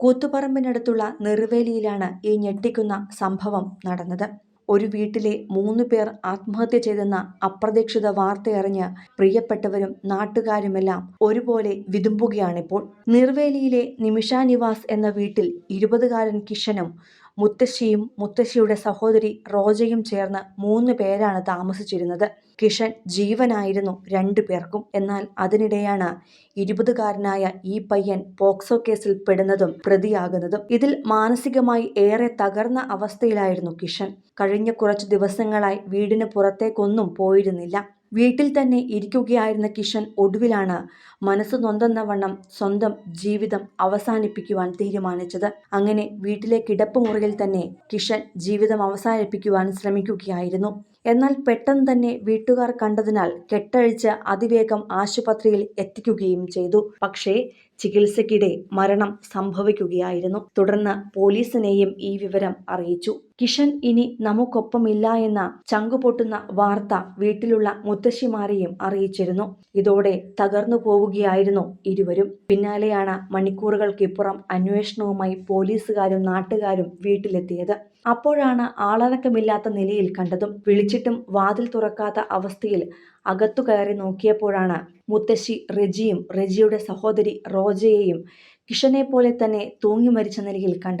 കൂത്തുപറമ്പിനടുത്തുള്ള നെറുവേലിയിലാണ് ഈ ഞെട്ടിക്കുന്ന സംഭവം നടന്നത്. ഒരു വീട്ടിലെ മൂന്ന് പേർ ആത്മഹത്യ ചെയ്തെന്ന അപ്രതീക്ഷിത വാർത്തയറിഞ്ഞ് പ്രിയപ്പെട്ടവരും നാട്ടുകാരുമെല്ലാം ഒരുപോലെ വിതുമ്പുകയാണിപ്പോൾ. നിർവേലിയിലെ നിമിഷ നിവാസ് എന്ന വീട്ടിൽ ഇരുപതുകാരൻ കിഷനും മുത്തശ്ശിയും മുത്തശ്ശിയുടെ സഹോദരി റോജയും ചേർന്ന് മൂന്ന് പേരാണ് താമസിച്ചിരുന്നത്. കിഷൻ ജീവനായിരുന്നു രണ്ടു പേർക്കും. എന്നാൽ അതിനിടെയാണ് ഇരുപതുകാരനായ ഈ പയ്യൻ പോക്സോ കേസിൽ പെടുന്നതും പ്രതിയാകുന്നതും. ഇതിൽ മാനസികമായി ഏറെ തകർന്ന അവസ്ഥയിലായിരുന്നു കിഷൻ. കഴിഞ്ഞ കുറച്ചു ദിവസങ്ങളായി വീടിന് പുറത്തേക്കൊന്നും പോയിരുന്നില്ല. വീട്ടിൽ തന്നെ ഇരിക്കുകയായിരുന്ന കിഷൻ ഒടുവിലാണ് മനസ്സ് നൊന്തെന്ന വണ്ണം സ്വന്തം ജീവിതം അവസാനിപ്പിക്കുവാൻ തീരുമാനിച്ചത്. അങ്ങനെ വീട്ടിലെ കിടപ്പുമുറിയിൽ തന്നെ കിഷൻ ജീവിതം അവസാനിപ്പിക്കുവാൻ ശ്രമിക്കുകയായിരുന്നു. എന്നാൽ പെട്ടെന്ന് തന്നെ വീട്ടുകാർ കണ്ടതിനാൽ കെട്ടഴിച്ച് അതിവേഗം ആശുപത്രിയിൽ എത്തിക്കുകയും ചെയ്തു. പക്ഷേ ചികിത്സയ്ക്കിടെ മരണം സംഭവിക്കുകയായിരുന്നു. തുടർന്ന് പോലീസിനെയും ഈ വിവരം അറിയിച്ചു. കിഷൻ ഇനി നമുക്കൊപ്പമില്ല എന്ന ചങ്കുപൊട്ടുന്ന വാർത്ത വീട്ടിലുള്ള മുത്തശ്ശിമാരെയും അറിയിച്ചിരുന്നു. ഇതോടെ തകർന്നു പോവുകയായിരുന്നു ഇരുവരും. പിന്നാലെയാണ് മണിക്കൂറുകൾക്കിപ്പുറം അന്വേഷണവുമായി പോലീസുകാരും നാട്ടുകാരും വീട്ടിലെത്തിയത്. അപ്പോഴാണ് ആളനക്കമില്ലാത്ത നിലയിൽ കണ്ടതും വിളിച്ചിട്ടും വാതിൽ തുറക്കാത്ത അവസ്ഥയിൽ അകത്തു കയറി നോക്കിയപ്പോഴാണ് മുത്തശ്ശി റെജിയും റെജിയുടെ സഹോദരി റോജയെയും കിഷനെ പോലെ തന്നെ തൂങ്ങി മരിച്ച നിലയിൽ കണ്ടത്.